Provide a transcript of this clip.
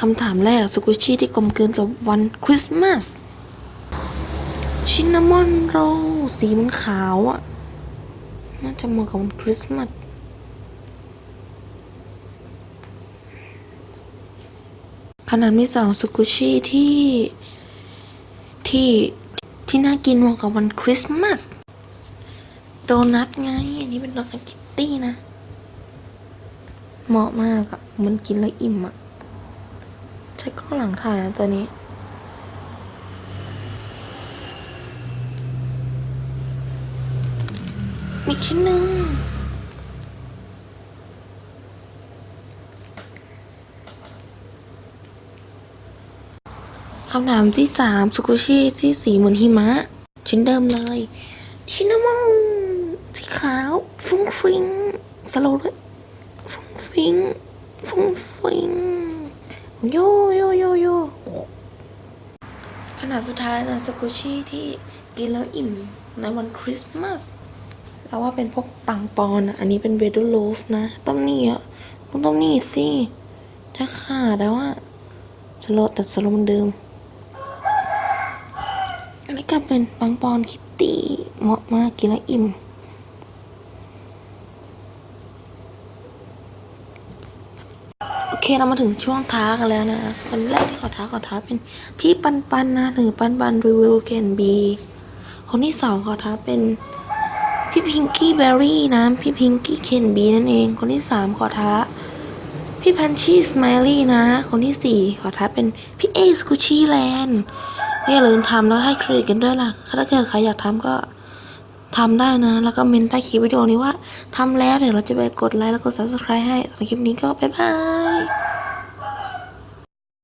คำถามแรกสกุชชี่ที่กลมกลืนกับวันคริสต์มาสชินนามอนโรสีมันขาวอะ่ะ น่าจะเหมาะกับวันคริสต์มาสขนาดที่สองสกุชชี่ที่ที่ที่น่ากินเหมาะกับวันคริสต์มาสโดนัทไง อันนี้เป็นโดนัทคิตตี้นะ เหมาะมากอะมันกินแล้วอิ่มอะ ใช้กล้องหลังถ่ายนะตัวนี้อีกชิ้นหนึ่งคำถามที่สามสกุชี่ที่สีเหมือนหิมะ ชิ้นเดิมเลย ชินามอนสีขาว ฟุ้งฟิงสโลเลยฟุ้งฟิงฟุ้งฟิง โยโยโยโยขนาดสุดท้ายนะสกุชี่ที่กินแล้วอิ่มในวันคริสต์มาสแล้วว่าเป็นพวกปังปอนอะอันนี้เป็นเบดูโลฟนะต้องนี่อะต้องต้องนี่สิจะขาดแล้วอะสโลแต่สโลมันเดิม อันนี้ก็เป็นปังปอนคิตตี้เหมาะมากกินแล้วอิ่ม โอ เคเรามาถึงช่วงท้ากันแล้วนะคนแรกที่ขอท้าขอท้าเป็นพี่ปันปันนะหรือปันปันรีวิวเกนบีคนที่สองขอท้าเป็นพี่พิงกี้เบอร์รี่นะพี่พิงกี้เคนบีนั่นเอง คนที่สามขอท้า พี่พันชี่สไมลี่นะ คนที่สี่ขอท้าเป็นพี่เอสกูชี่แลนด์อย่าลืมทำแล้วให้เครดิตกันด้วยล่ะ ถ้าเกิดใครอยากทำก็ ทำได้นะ แล้วก็เมนใต้คลิปวิดีโอนี้ว่าทำแล้วเดี๋ยวเราจะไปกดไลค์แล้วกดซับสไครต์ให้สำหรับคลิปนี้ก็บ๊ายบาย